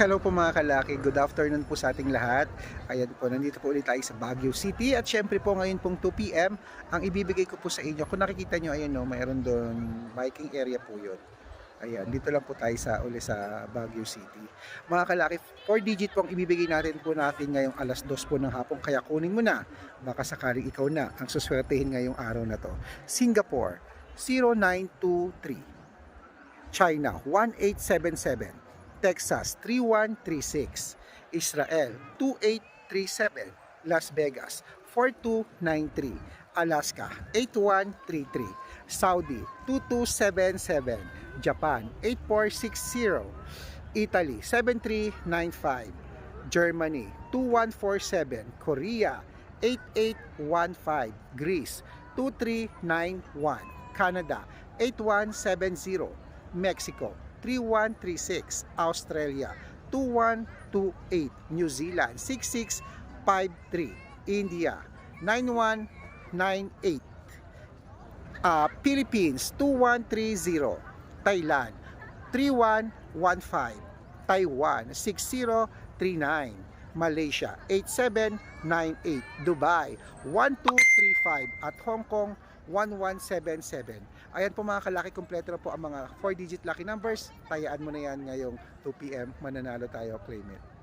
Hello po mga kalaki, good afternoon po sa ating lahat. Ayan po, nandito po ulit tayo sa Baguio City at syempre po ngayon pong 2pm, ang ibibigay ko po sa inyo, kung nakikita nyo, ayan no, mayroon doon biking area po yun. Ayan, dito lang po tayo sa uli sa Baguio City. Mga kalaki, 4 digit po ang ibibigay natin po natin ngayong alas 2 po ng hapon, kaya kunin mo na. Baka sakaling ikaw na ang suswertehin ngayong araw na to. Singapore, 0923. China 1877, Texas 3136, Israel 2837, Las Vegas 4293, Alaska 8133, Saudi 2277, Japan 8460, Italy 7395, Germany 2147, Korea 8815, Greece 2391, Canada 8170, Mexico 3136, Australia. 2128, New Zealand. 6653, India. 9198, uh, Philippines. 2130, Thailand. 3115, Taiwan. 6039, Malaysia 8798, Dubai 1235 at Hong Kong 1177. Ayan po mga kalaki, kompleto na po ang mga 4-digit lucky numbers. Tayaan mo na yan ngayong 2pm, mananalo tayo, claim it.